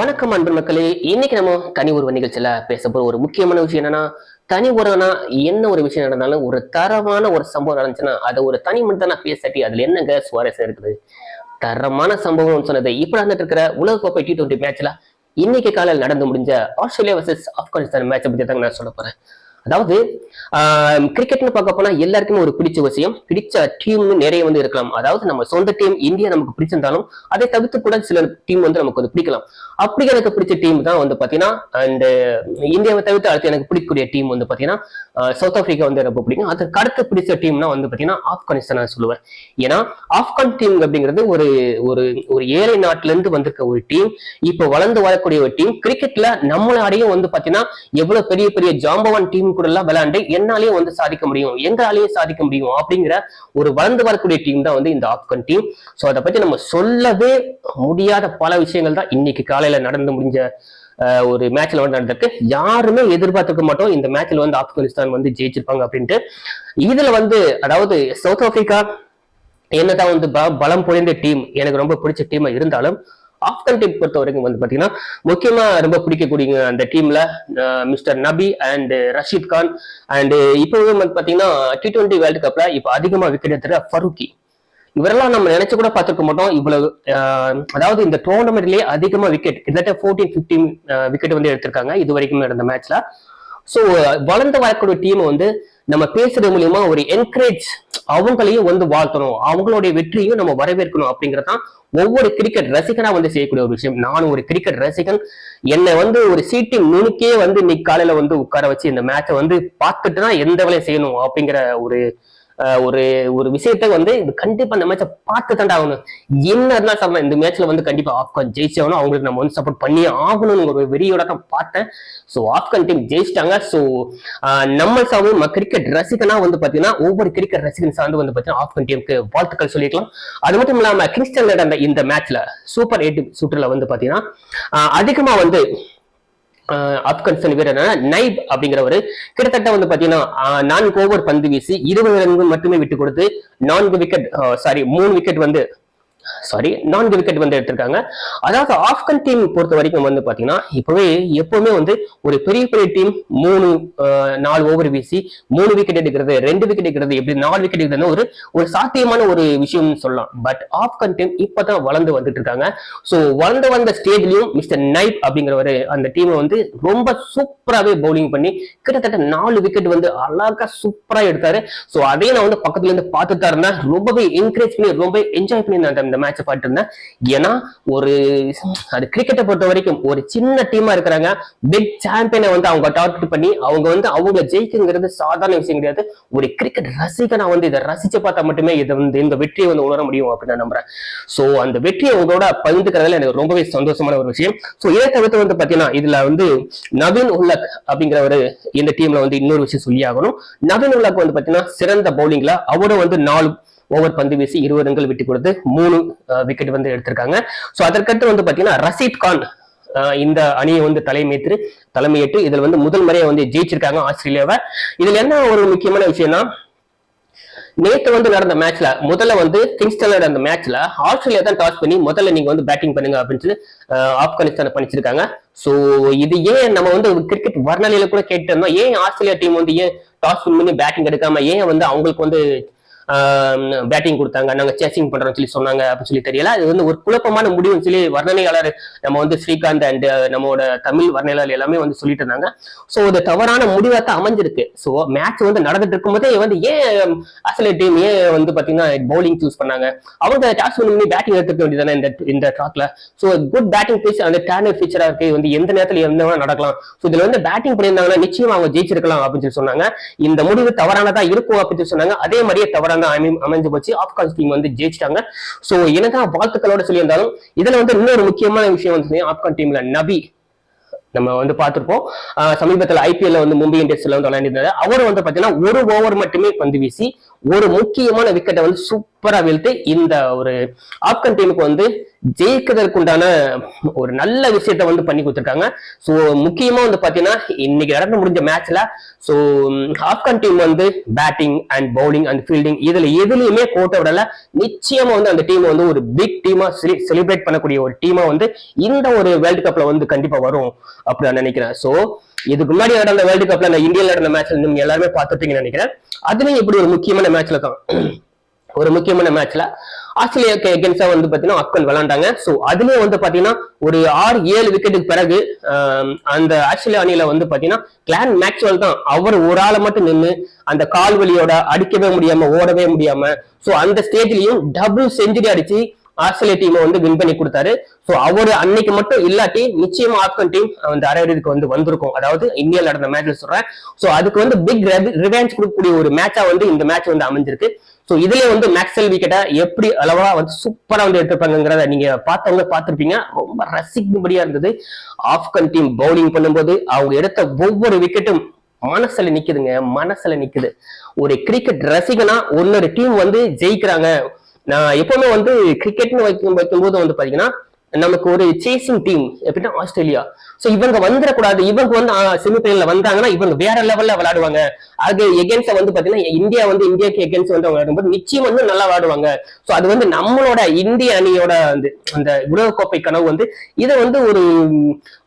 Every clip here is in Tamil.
வணக்கம் அன்பு மக்களே. இன்னைக்கு நம்ம தனி உறவு நிகழ்ச்சியில பேச போற ஒரு முக்கியமான விஷயம் என்னன்னா தனி உறவுனா என்ன ஒரு விஷயம் நடந்தாலும் ஒரு தரமான ஒரு சம்பவம் நடந்துச்சுன்னா அதை ஒரு தனி மனிதனா பேசாட்டி அதுல என்னங்க சுவாரஸ்யம் இருக்குது? தரமான சம்பவம் சொன்னது இப்ப நடந்துட்டு இருக்கிற உலகக்கோப்பை டி டுவெண்ட்டி மேட்ச்ல இன்னைக்கு காலையில் நடந்து முடிஞ்ச ஆஸ்திரேலியா வர்சஸ் ஆப்கானிஸ்தான் மேட்சை பத்தி தாங்க நான் சொல்ல போறேன். அதாவது கிரிக்கெட்னு பார்க்க போனா எல்லாருக்குமே ஒரு பிடிச்ச விஷயம் பிடிச்ச டீம் நிறைய வந்து இருக்கலாம். அதாவது நம்ம சொந்த டீம் இந்தியா நமக்கு பிடிச்சிருந்தாலும் அதை தவிர்த்து கூட சில டீம் வந்து நமக்கு வந்து பிடிக்கலாம். அப்படி எனக்கு பிடிச்ச டீம் தான் வந்து பாத்தீங்கன்னா அண்ட் இந்தியாவை தவிர்த்து அடுத்து எனக்கு பிடிக்கக்கூடிய டீம் வந்து பாத்தீங்கன்னா சவுத் ஆப்பிரிக்கா வந்து ரொம்ப பிடிக்கும். அதுக்கு அடுத்து பிடிச்ச டீம்னா வந்து பாத்தீங்கன்னா ஆப்கானிஸ்தான் நான் சொல்லுவேன். ஏன்னா ஆப்கான் டீம் அப்படிங்கிறது ஒரு ஒரு ஒரு ஏழை நாட்டுல இருந்து வந்திருக்க ஒரு டீம் இப்போ வளர்ந்து வரக்கூடிய ஒரு டீம் கிரிக்கெட்ல நம்மளாடையும் வந்து பாத்தீங்கன்னா எவ்வளவு பெரிய பெரிய ஜாம்பவான் டீம் டீம் கூட எல்லாம் விளையாண்டு என்னாலையும் வந்து சாதிக்க முடியும் எங்களாலையும் சாதிக்க முடியும் அப்படிங்கிற ஒரு வளர்ந்து வரக்கூடிய டீம் தான் வந்து இந்த ஆப்கன் டீம் ஸோ அதை பத்தி நம்ம சொல்லவே முடியாத பல விஷயங்கள் தான் இன்னைக்கு காலையில நடந்து முடிஞ்ச ஒரு மேட்ச்ல வந்து நடந்திருக்கு. யாருமே எதிர்பார்த்துக்க மாட்டோம் இந்த மேட்ச்ல வந்து ஆப்கானிஸ்தான் வந்து ஜெயிச்சிருப்பாங்க அப்படின்ட்டு. இதுல வந்து அதாவது சவுத் ஆப்பிரிக்கா என்னதான் வந்து பலம் பொழிந்த டீம் எனக்கு ரொம்ப பிடிச்ச டீமா இருந்தாலும் ஆப்கன் டீம் பொறுத்த வரைக்கும் வந்து பார்த்தீங்கன்னா முக்கியமாக ரொம்ப பிடிக்கக்கூடிய அந்த டீமில் மிஸ்டர் நபி அண்ட் ரஷீத் கான். அண்டு இப்போவே வந்து பார்த்தீங்கன்னா டி டுவெண்ட்டி வேர்ல்டு கப்பில் இப்போ அதிகமாக விக்கெட் எடுத்துற ஃபருக்கி. இவரெல்லாம் நம்ம நினைச்சு கூட பார்த்துருக்க மாட்டோம். இவ்வளவு அதாவது இந்த டோர்னமெண்ட்லயே அதிகமா விக்கெட் கிட்டத்தட்ட ஃபோர்டீன் பிப்டீன் விக்கெட் வந்து எடுத்திருக்காங்க. இது வரைக்கும் நடந்த மேட்ச்ல ஸோ வளர்ந்து வரக்கூடிய டீம் வந்து நம்ம பேசுறது மூலியமா ஒரு என்கரேஜ் அவங்களையும் வந்து வாழ்த்தணும். அவங்களுடைய வெற்றியும் நம்ம வரவேற்கணும் அப்படிங்கறதான் ஒவ்வொரு கிரிக்கெட் ரசிகனா வந்து செய்யக்கூடிய ஒரு விஷயம். நானும் ஒரு கிரிக்கெட் ரசிகன். என்னை வந்து ஒரு சீட்டி நுணுக்கே வந்து இன்னைக்கு காலையில வந்து உட்கார வச்சு இந்த மேட்சை வந்து பார்த்துட்டு தான் எந்த வேலையும் செய்யணும் அப்படிங்கிற ஒரு ஒரு ஒரு விஷயத்த வந்து இது கண்டிப்பா இந்த மேட்சை பார்த்து தாண்டா ஆகணும். என்ன இருந்தாலும் சொல்லலாம் இந்த மேட்ச்ல வந்து கண்டிப்பா ஆப்கான் ஜெயிச்சாகணும். அவங்களுக்கு நம்ம வந்து சப்போர்ட் பண்ணி ஆகணும்னு ஒரு வெறியோட தான் பார்த்தேன். ஸோ ஆப்கான் டீம் ஜெயிச்சிட்டாங்க. ஸோ நம்ம சாவும் கிரிக்கெட் ரசிகனா வந்து பாத்தீங்கன்னா ஒவ்வொரு கிரிக்கெட் ரசிகன் சார்ந்து வந்து பாத்தீங்கன்னா ஆப்கான் டீமுக்கு வாழ்த்துக்கள் சொல்லிக்கலாம் அது மட்டும் இல்லாம கிறிஸ்டன் நடந்த இந்த மேட்ச்ல சூப்பர் எயிட் சுற்றுல வந்து பாத்தீங்கன்னா அதிகமா வந்து ஆப்கன்சன் வீரரான நைப் அப்படிங்கிறவர். கிட்டத்தட்ட வந்து பாத்தீங்கன்னா நான்கு ஓவர் பந்து வீசி இருபது ரன்கள் மட்டுமே விட்டு கொடுத்து நான்கு விக்கெட் சாரி மூணு விக்கெட் வந்து சாரி நான்கு விக்கெட் வந்து எடுத்திருக்காங்க. அதாவது ஆப்கன் டீம் பொறுத்த வரைக்கும் வந்து பாத்தீங்கன்னா இப்பவே எப்பவுமே வந்து ஒரு பெரிய பெரிய டீம் மூணு நாலு ஓவர் வீசி மூணு விக்கெட் எடுக்கிறது ரெண்டு விக்கெட் எடுக்கிறது எப்படி நாலு விக்கெட் எடுக்கிறது ஒரு ஒரு சாத்தியமான ஒரு விஷயம் சொல்லலாம். பட் ஆப்கன் டீம் இப்பதான் வளர்ந்து வந்துட்டு இருக்காங்க ஸோ வளர்ந்து வந்த ஸ்டேஜ்லயும் மிஸ்டர் நைப் அப்படிங்கிறவர் அந்த டீமை வந்து ரொம்ப சூப்பராகவே பவுலிங் பண்ணி கிட்டத்தட்ட நாலு விக்கெட் வந்து அழகா சூப்பரா எடுத்தாரு. ஸோ அதையும் நான் வந்து பக்கத்துல இருந்து பார்த்துட்டா இருந்தேன். ரொம்பவே என்கரேஜ் பண்ணி ரொம்ப என்ஜாய் பண்ணி இந்த மேட்சை பார்த்துட்டு ஏன்னா ஒரு அது கிரிக்கெட்டை பொறுத்த வரைக்கும் ஒரு சின்ன டீமா இருக்கிறாங்க. பிக் சாம்பியனை வந்து அவங்க டார்கெட் பண்ணி அவங்க வந்து அவங்க ஜெயிக்குங்கிறது சாதாரண விஷயம் கிடையாது. ஒரு கிரிக்கெட் ரசிகனா வந்து இதை ரசிச்சு பார்த்தா மட்டுமே இதை வந்து இந்த வெற்றியை வந்து உணர முடியும் அப்படின்னு நான் நம்புறேன். சோ அந்த வெற்றியை உங்களோட பகிர்ந்துக்கிறதுல எனக்கு ரொம்பவே சந்தோஷமான ஒரு விஷயம். சோ இதை தவிர்த்து வந்து பாத்தீங்கன்னா இதுல வந்து நவீன் உல்லக் அப்படிங்கிறவரு இந்த டீம்ல வந்து இன்னொரு விஷயம் சொல்லி ஆகணும். நவீன் உல்லக் வந்து பாத்தீங்கன்னா சிறந்த பவுலிங்ல அவரும் வந்து நாலு ஓவர் பந்து வீசி இருபது ரன்கள் விட்டு கொடுத்து மூணு விக்கெட் வந்து எடுத்திருக்காங்க. ஸோ அதற்கடுத்து வந்து பார்த்தீங்கன்னா ரஷீத் கான் இந்த அணியை வந்து தலைமையேற்று தலைமையேற்று இதில் வந்து முதல் முறையை வந்து ஜெயிச்சிருக்காங்க ஆஸ்திரேலியாவை. இதில் என்ன ஒரு முக்கியமான விஷயம்னா நேற்று வந்து நடந்த மேட்ச்ல முதல்ல வந்து கிங்ஸ்டன் நடந்த மேட்ச்ல ஆஸ்திரேலியா தான் டாஸ் பண்ணி முதல்ல நீங்க வந்து பேட்டிங் பண்ணுங்க அப்படின்னு சொல்லி ஆப்கானிஸ்தான் ஆப்கானிஸ்தானை பண்ணிச்சிருக்காங்க ஸோ இது ஏன் நம்ம வந்து கிரிக்கெட் வர்ணலையில கூட கேட்டு இருந்தோம்? ஏன் ஆஸ்திரேலியா டீம் வந்து ஏன் டாஸ் பண்ணி பேட்டிங் எடுக்காம ஏன் வந்து அவங்களுக்கு வந்து பேட்டிங் கொடுத்தாங்க. நாங்க சேசிங் பண்றோம்னு சொல்லி சொன்னாங்க அப்படின்னு சொல்லி தெரியல. அது வந்து ஒரு குழப்பமான முடிவுன்னு சொல்லி வர்ணனையாளர் நம்ம வந்து ஸ்ரீகாந்த் அண்ட் நம்மளோட தமிழ் வர்ணனையாளர் எல்லாமே வந்து சொல்லிட்டு இருந்தாங்க. சோ இது தவறான முடிவா தான் அமைஞ்சிருக்கு. சோ மேட்ச் வந்து நடந்துட்டு இருக்கும்போதே வந்து ஏன் அசலை டீம் ஏன் வந்து பாத்தீங்கன்னா பவுலிங் சூஸ் பண்ணாங்க? அவங்க டாஸ் பண்ணி பேட்டிங் எடுத்துக்க வேண்டியதானே இந்த இந்த ட்ராக்ல சோ குட் பேட்டிங் பிச் அந்த டேர்னர் ஃபீச்சரா இருக்கு. வந்து எந்த நேரத்துல எந்த நடக்கலாம். சோ இதுல வந்து பேட்டிங் பண்ணியிருந்தாங்கன்னா நிச்சயம் அவங்க ஜெயிச்சிருக்கலாம் அப்படின்னு சொல்லி சொன்னாங்க. இந்த முடிவு தவறானதா இருக்கும் அப்படின்னு சொன்னாங்க. அதே மாதிரியே தவறான அமை- அமைஞ்சு போச்சு. ஆப்கான் டீம் வந்து ஜெயிச்சிட்டாங்க. சோ என்னதான் வாழ்த்துக்களோட சொல்லியிருந்தாலும் இதுல வந்து இன்னொரு முக்கியமான விஷயம் வந்து ஆப்கான் டீம்ல நபி. நம்ம வந்து பார்த்திருப்போம். சமீபத்தில் ஐபிஎல்ல வந்து மும்பை இந்தியன்ஸ்ல வந்து விளையாண்டிருந்தாரு அவர் வந்து பாத்தீங்கன்னா ஒரு ஓவர் மட்டுமே பந்து வீசி ஒரு முக்கியமான விக்கெட்டை வந்து சூப்பரா வீழ்த்து இந்த ஒரு ஆப்கன் டீமுக்கு வந்து ஜெயிக்கிறதற்குண்டான ஒரு நல்ல விஷயத்த வந்து பண்ணி கொடுத்துருக்காங்க. ஸோ முக்கியமா வந்து பாத்தீங்கன்னா இன்னைக்கு நடந்து முடிஞ்ச மேட்ச்ல ஸோ ஆப்கன் டீம் வந்து batting and bowling and fielding இதுல எதுலையுமே கோட்டை விடல. நிச்சயமா வந்து அந்த டீம் வந்து ஒரு பிக் டீமா செலிப்ரேட் பண்ணக்கூடிய ஒரு டீமா வந்து இந்த ஒரு வேர்ல்டு கப்ல வந்து கண்டிப்பா வரும் அப்படி நான் நினைக்கிறேன். ஸோ இதுக்கு முன்னாடி நடந்த வேர்ல்டு கப்ல அந்த இந்தியாவில் நடந்த மேட்ச்ல நீங்க எல்லாருமே பார்த்துட்டீங்கன்னு நினைக்கிறேன். அதுலயும் இப்படி ஒரு முக்கியமான மேட்ச்ல தான். ஒரு முக்கியமான மேட்ச்ல ஆஸ்திரேலியாவுக்கு எகென்ஸ்டா வந்து பாத்தீங்கன்னா ஆப்கன் விளையாண்டாங்க. சோ அதுலயே வந்து பாத்தீங்கன்னா ஒரு ஆறு ஏழு விக்கெட்டுக்கு பிறகு அந்த ஆஸ்திரேலியா அணியில வந்து பாத்தீங்கன்னா கிளான் மேக்ஸ்வெல் தான் அவர் ஒரு ஆளை மட்டும் நின்று அந்த கால் வலியோட அடிக்கவே முடியாம ஓடவே முடியாம சோ அந்த ஸ்டேஜ்லயும் டபுள் செஞ்சுரி அடிச்சு ஆஸ்திரேலியா டீமை வந்து வின் பண்ணி கொடுத்தாரு. ஸோ அவர் அன்னைக்கு மட்டும் இல்லாட்டி நிச்சயமா ஆப்கன் டீம் அந்த அரையிறதுக்கு வந்து வந்திருக்கும். அதாவது இந்தியாவில் நடந்த மேட்ச்ல சொல்றேன். ஸோ அதுக்கு வந்து பிக் ரிவேஞ்ச் கொடுக்கக்கூடிய ஒரு மேட்சா வந்து இந்த மேட்ச் வந்து அமைஞ்சிருக்கு. ஸோ இதுல வந்து மேக்ஸல் விக்கெட்டை எப்படி அளவா வந்து சூப்பரா வந்து எடுத்திருப்பாங்கிறத நீங்க பார்த்தவங்க பார்த்திருப்பீங்க. ரொம்ப ரசிக்கும்படியா இருந்தது. ஆப்கன் டீம் பவுலிங் பண்ணும்போது அவங்க எடுத்த ஒவ்வொரு விக்கெட்டும் மனசுல நிக்குதுங்க. மனசுல நிக்குது. ஒரு கிரிக்கெட் ரசிகனா ஒன்னொரு டீம் வந்து ஜெயிக்கிறாங்க. நான் எப்பவுமே வந்து கிரிக்கெட்னு வைக்கும் வைக்கும்போது வந்து பாத்தீங்கன்னா நமக்கு ஒரு சேசிங் டீம் எப்படின்னா ஆஸ்திரேலியா. சோ இவங்க வந்துடக்கூடாது இவங்க வந்து செமிஃபைனல்ல வந்தாங்கன்னா இவங்க வேற லெவல்ல விளையாடுவாங்க. அது எகென்ஸ்ட் வந்து பாத்தீங்கன்னா இந்தியா வந்து இந்தியாக்கு எகென்ஸ்ட் வந்து விளையாடும்போது நிச்சயம் வந்து நல்லா விளையாடுவாங்க. சோ அது வந்து நம்மளோட இந்திய அணியோட அந்த அந்த உலகக்கோப்பை கனவு வந்து இதை வந்து ஒரு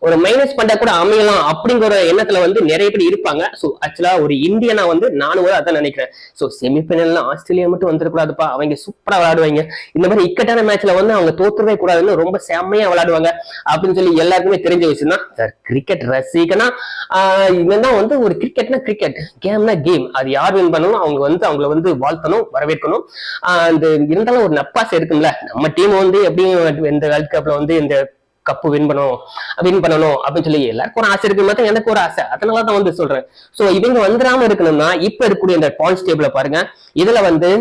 ஒரு மைனஸ் பண்ண கூட அமையலாம் அப்படிங்கிற எண்ணத்துல வந்து நிறைய பேர் இருப்பாங்க. சோ ஆக்சுவலா ஒரு இந்தியனா வந்து நானும் கூட அதான் நினைக்கிறேன். சோ செமிஃபைனல்ல ஆஸ்திரேலியா மட்டும் வந்துடக்கூடாதுப்பா அவங்க சூப்பரா விளையாடுவாங்க. இந்த மாதிரி இக்கட்டான மேட்ச்ல வந்து அவங்க தோத்துறவே கூடாதுன்னு ரொம்ப செம்மையா விளையாடுவாங்க அப்படின்னு சொல்லி எல்லாருக்குமே தெரிஞ்ச விஷயம் தான் சார் கிரிக்கெட் ரசிகனா ஆஹ் இவன் தான் வந்து ஒரு கிரிக்கெட்னா கிரிக்கெட் கேம்னா கேம் அது யார் வின் பண்ணணும் அவங்க வந்து அவங்கள வந்து வாழ்த்தணும் வரவேற்கணும். ஆஹ் அந்த இருந்தாலும் ஒரு நப்பாசை இருக்கும்ல. நம்ம டீம் வந்து எப்படியும் இந்த வேர்ல்ட் கப்ல வந்து இந்த கப்பு வின் பண்ணணும் வின் பண்ணணும் அப்படின்னு சொல்லி எல்லாருக்கும் ஒரு ஆசை இருக்கு. மட்டும் எனக்கு ஒரு ஆசை. அதனால தான் வந்து சொல்றேன். ஸோ இவங்க வந்துடாம இருக்கணும்னா இப்ப இருக்கக்கூடிய இந்த பாயிண்ட்ஸ் டேபிள பாருங்க. இதுல வந்து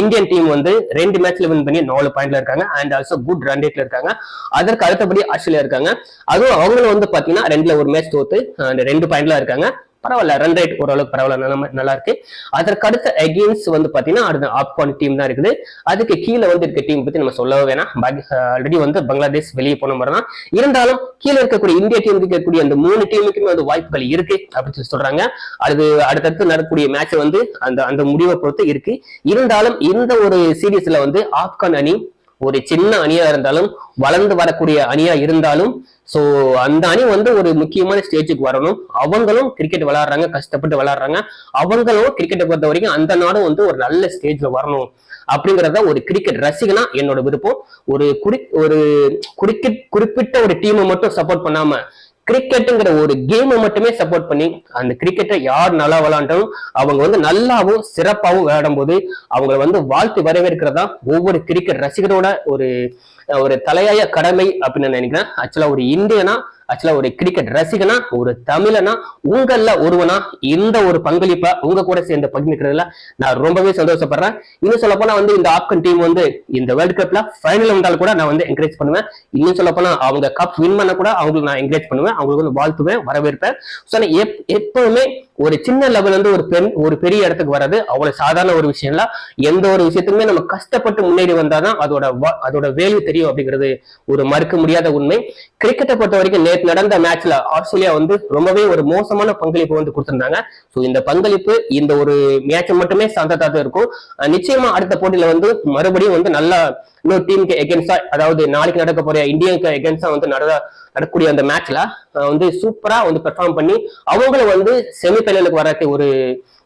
இந்தியன் டீம் வந்து ரெண்டு மேட்ச்ல வின் பண்ணி நாலு பாயிண்ட்ல இருக்காங்க. அண்ட் ஆல்சோ குட் ரன் ரேட்ல இருக்காங்க. அதற்கு அடுத்தபடி ஆஸ்திரேலியா இருக்காங்க. அதுவும் அவங்களும் வந்து பாத்தீங்கன்னா ரெண்டுல ஒரு மேட்ச் தோத்து அந்த ரெண்டு பாயிண்ட்ல இருக்காங்க. பரவாயில்ல ரன் ரேட் ஓரளவுக்கு பரவாயில்ல நம்ம நல்லா இருக்கு. அதற்கு அடுத்த அகெயின்ஸ்ட் வந்து பாத்தீங்கன்னா அடுத்த ஆப்கான் டீம் தான் இருக்குது. அதுக்கு கீழே வந்து இருக்க டீம் பத்தி நம்ம சொல்லவே வேணாம். ஆல்ரெடி வந்து பங்களாதேஷ் வெளியே போன மாதிரி தான். இருந்தாலும் கீழே இருக்கக்கூடிய இந்திய டீம் இருக்கக்கூடிய அந்த மூணு டீமுக்குமே வந்து வாய்ப்புகள் இருக்கு அப்படின்னு சொல்லி சொல்றாங்க. அது அடுத்தடுத்து நடக்கக்கூடிய மேட்ச் வந்து அந்த அந்த முடிவை பொறுத்து இருக்கு. இருந்தாலும் இந்த ஒரு சீரீஸ்ல வந்து ஆப்கான் அணி ஒரு சின்ன அணியா இருந்தாலும் வளர்ந்து வரக்கூடிய அணியா இருந்தாலும் சோ அந்த அணி வந்து ஒரு முக்கியமான ஸ்டேஜுக்கு வரணும். அவங்களும் கிரிக்கெட் விளையாடுறாங்க கஷ்டப்பட்டு விளையாடுறாங்க. அவங்களும் கிரிக்கெட்டை பொறுத்த வரைக்கும் அந்த நாடும் வந்து ஒரு நல்ல ஸ்டேஜ்ல வரணும். அப்படிங்கறத ஒரு கிரிக்கெட் ரசிகனா என்னோட விருப்பம். ஒரு குறி ஒரு குறிப்பிட் குறிப்பிட்ட ஒரு டீமை மட்டும் சப்போர்ட் பண்ணாம கிரிக்கெட்டுங்கிற ஒரு கேமை மட்டுமே சப்போர்ட் பண்ணி அந்த கிரிக்கெட்டை யார் நல்லா விளையாண்டாலும் அவங்க வந்து நல்லாவும் சிறப்பாகவும் விளையாடும் போது அவங்கள வந்து வாழ்த்து வரவேற்கிறதா ஒவ்வொரு கிரிக்கெட் ரசிகரோட ஒரு ஒரு தலையாய கடமை அப்படின்னு நான் நினைக்கிறேன். ஆக்சுவலா ஒரு இந்தியனா ஆக்சுவலா ஒரு கிரிக்கெட் ரசிகனா ஒரு தமிழனா உங்கள ஒருவனா இந்த ஒரு பங்களிப்பை உங்க கூட சேர்ந்து பகிர்ந்துக்கிறதுல நான் ரொம்பவே சந்தோஷப்படுறேன். இன்னும் சொல்ல போனா வந்து இந்த ஆப்கன் டீம் வந்து இந்த வேர்ல்ட் கப்ல ஃபைனல் வந்தால் கூட நான் வந்து என்கரேஜ் பண்ணுவேன். இன்னும் சொல்ல போனா அவங்க கப் வின் பண்ண கூட அவங்களுக்கு நான் என்கரேஜ் பண்ணுவேன். அவங்களுக்கு வந்து வாழ்த்துவேன் வரவேற்பேன். ஸோ எப்பவுமே ஒரு சின்ன லெவல் இருந்து ஒரு பெண் ஒரு பெரிய இடத்துக்கு வர்றது அவ்வளவு சாதாரண ஒரு விஷயம் இல்ல. எந்த ஒரு விஷயத்துக்குமே நம்ம கஷ்டப்பட்டு முன்னேறி வந்தாதான் அதோட வ- அதோட வேல்யூ தெரியும் அப்படிங்கிறது ஒரு மறுக்க முடியாத உண்மை. கிரிக்கெட்டை பொறுத்த வரைக்கும் நேற்று நடந்த மேட்ச்ல ஆஸ்திரேலியா வந்து ரொம்பவே ஒரு மோசமான பங்களிப்பு வந்து கொடுத்திருந்தாங்க. ஸோ இந்த பங்களிப்பு இந்த ஒரு மேட்ச் மட்டுமே சார்ந்ததா தான் இருக்கும் நிச்சயமா அடுத்த போட்டியில வந்து மறுபடியும் வந்து நல்லா இன்னொரு டீமுக்கு எகென்ஸ்டா அதாவது நாளைக்கு நடக்க போற இந்தியாவுக்கு எகென்ஸ்டா வந்து நட நடக்கக்கூடிய அந்த மேட்ச்ல வந்து சூப்பரா வந்து பெர்ஃபார்ம் பண்ணி அவங்களும் வந்து செமிஃபைனலுக்கு வரக்கு ஒரு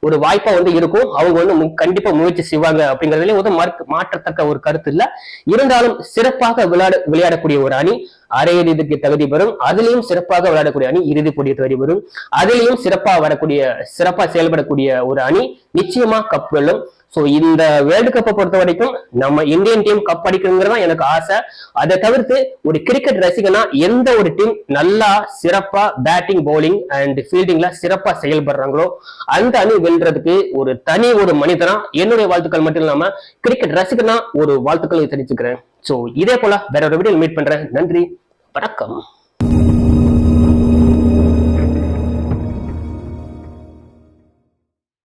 ஒரு வாய்ப்பா வந்து இருக்கும். அவங்க வந்து கண்டிப்பா முயற்சி செய்வாங்க அப்படிங்கறதுல வந்து மாற்றத்தக்க ஒரு கருத்து இல்ல. இருந்தாலும் சிறப்பாக விளையாட விளையாடக்கூடிய ஒரு அணி அரையிறுதிக்கு தகுதி பெறும். அதுலயும் சிறப்பாக விளையாடக்கூடிய அணி இறுதி கூடிய தகுதி பெறும். அதுலயும் சிறப்பா வரக்கூடிய சிறப்பா செயல்படக்கூடிய ஒரு அணி நிச்சயமா கப் வெல்லும். சோ இந்த வேர்ல்டு கப்பை பொறுத்த வரைக்கும் நம்ம இந்தியன் டீம் கப் அடிக்கணுங்கிறதா எனக்கு ஆசை. அதை தவிர்த்து ஒரு கிரிக்கெட் ரசிகனா எந்த ஒரு டீம் நல்லா சிறப்பா பேட்டிங் பவுலிங் அண்ட் ஃபீல்டிங்ல சிறப்பா செயல்படுறாங்களோ அந்த அணி வெல்றதுக்கு ஒரு தனி ஒரு மனிதனா என்னுடைய வாழ்த்துக்கள் மட்டும் இல்லாம கிரிக்கெட் ரசிகனா ஒரு வாழ்த்துக்களை தெரிவிச்சுக்கிறேன். சோ இதே போல வேற ஒரு வீடியோ மீட் பண்றேன். நன்றி. வணக்கம்.